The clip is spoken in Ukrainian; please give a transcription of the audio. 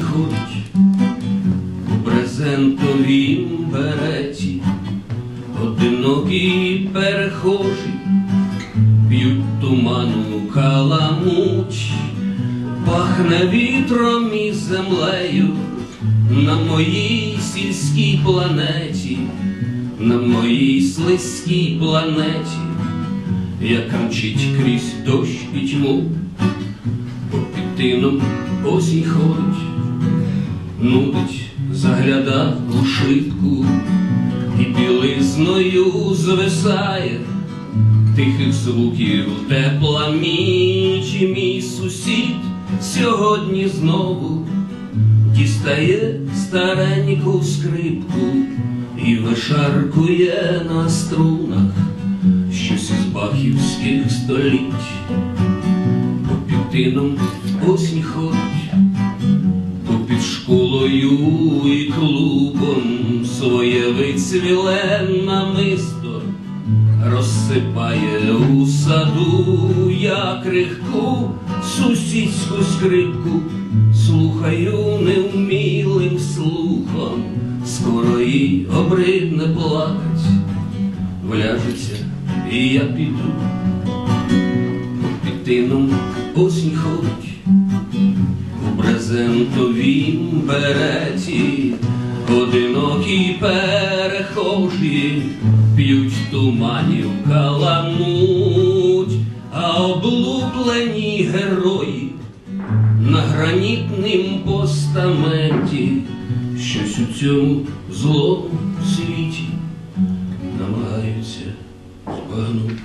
ходить у брезентовім береті, одинокий перехожий, б'ють туману каламуть, пахне вітром і землею на моїй сільській планеті, на моїй слизькій планеті, яка мчить крізь дощ і тьму, по підтином осінь ходить, нудить, загляда у шибку і білизною звисає тихих звуків тепла міч, і мій сусід сьогодні знову дістає стареньку скрипку і вишаркує на струнах щось із бахівських століть. Підтином осінь ходить, то під школою і клубом своє вицвіле намисто розсипає у саду, я крихку сусідську скрипку, слухаю невмілим слухом, скоро їй обридне плакать, вляжеться, і я піду, під тином осінь ходить у брезентовім береті, одинокі перехожі п'ють туманів каламуть, а облуплені герої на гранітнім постаменті щось у цьому злому світі намагаються збагнуть.